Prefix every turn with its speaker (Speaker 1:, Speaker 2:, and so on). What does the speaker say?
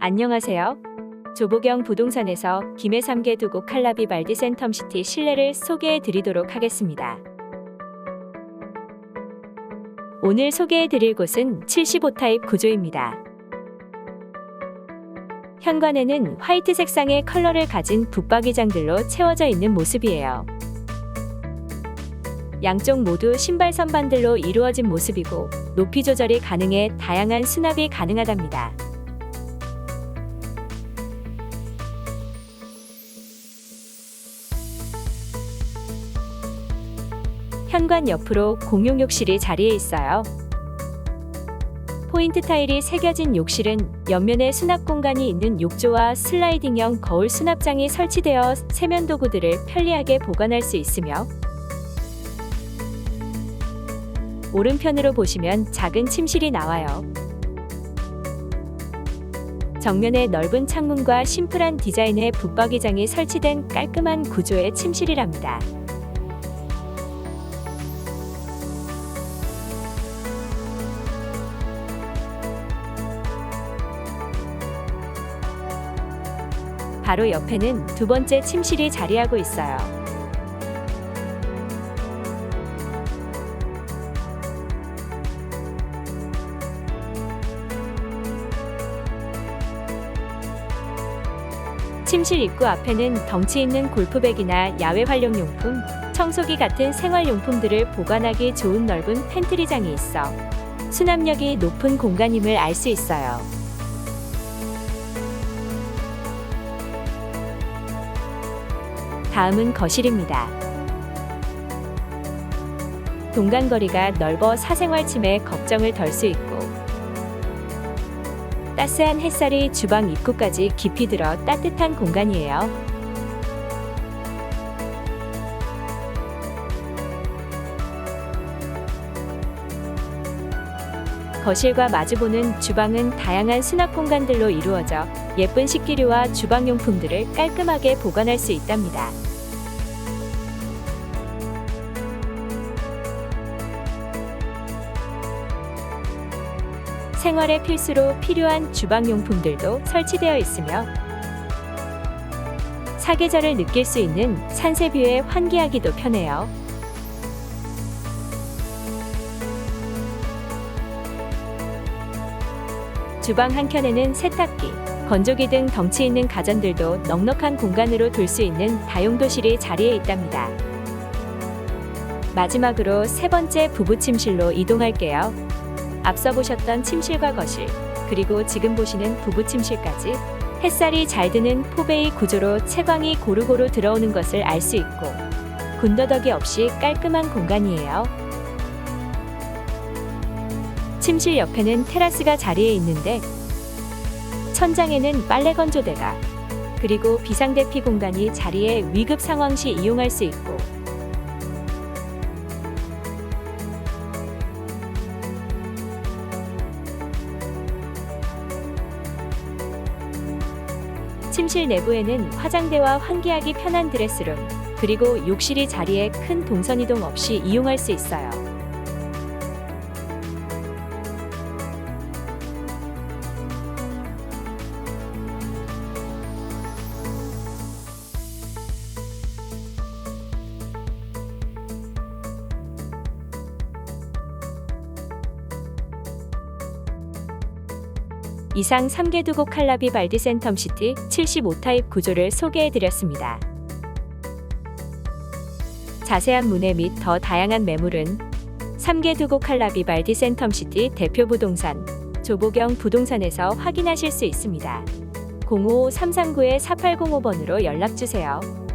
Speaker 1: 안녕하세요. 조보경 부동산에서 김해 3개 두곡 칼라비 발디 센텀시티 실내를 소개해 드리도록 하겠습니다. 오늘 소개해 드릴 곳은 75타입 구조입니다. 현관에는 화이트 색상의 컬러를 가진 붙박이장들로 채워져 있는 모습이에요. 양쪽 모두 신발 선반들로 이루어진 모습이고 높이 조절이 가능해 다양한 수납이 가능하답니다. 현관 옆으로 공용 욕실이 자리해 있어요. 포인트 타일이 새겨진 욕실은 옆면에 수납 공간이 있는 욕조와 슬라이딩형 거울 수납장이 설치되어 세면 도구들을 편리하게 보관할 수 있으며 오른편으로 보시면 작은 침실이 나와요. 정면에 넓은 창문과 심플한 디자인의 붙박이장이 설치된 깔끔한 구조의 침실이랍니다. 바로 옆에는 두 번째 침실이 자리하고 있어요. 침실 입구 앞에는 덩치 있는 골프백이나 야외 활용용품, 청소기 같은 생활용품들을 보관하기 좋은 넓은 팬트리장이 있어 수납력이 높은 공간임을 알 수 있어요. 다음은 거실입니다. 동간거리가 넓어 사생활 침해 걱정을 덜 수 있고 따스한 햇살이 주방 입구까지 깊이 들어 따뜻한 공간이에요. 거실과 마주보는 주방은 다양한 수납 공간들로 이루어져 예쁜 식기류와 주방용품들을 깔끔하게 보관할 수 있답니다. 생활에 필수로 필요한 주방용품들도 설치되어 있으며 사계절을 느낄 수 있는 산세뷰에 환기하기도 편해요. 주방 한켠에는 세탁기, 건조기 등 덩치 있는 가전들도 넉넉한 공간으로 둘 수 있는 다용도실이 자리해 있답니다. 마지막으로 세 번째 부부 침실로 이동할게요. 앞서 보셨던 침실과 거실, 그리고 지금 보시는 부부 침실까지 햇살이 잘 드는 포베이 구조로 채광이 고루고루 들어오는 것을 알 수 있고 군더더기 없이 깔끔한 공간이에요. 침실 옆에는 테라스가 자리해 있는데 천장에는 빨래 건조대가 그리고 비상대피 공간이 자리해 위급 상황 시 이용할 수 있고 침실 내부에는 화장대와 환기하기 편한 드레스룸, 그리고 욕실이 자리에 큰 동선 이동 없이 이용할 수 있어요. 이상 3개 두고 칼라비 발디 센텀시티 75타입 구조를 소개해드렸습니다. 자세한 문의 및 더 다양한 매물은 3개 두고 칼라비 발디 센텀시티 대표 부동산 조보경 부동산에서 확인하실 수 있습니다. 055-339-4805번으로 연락주세요.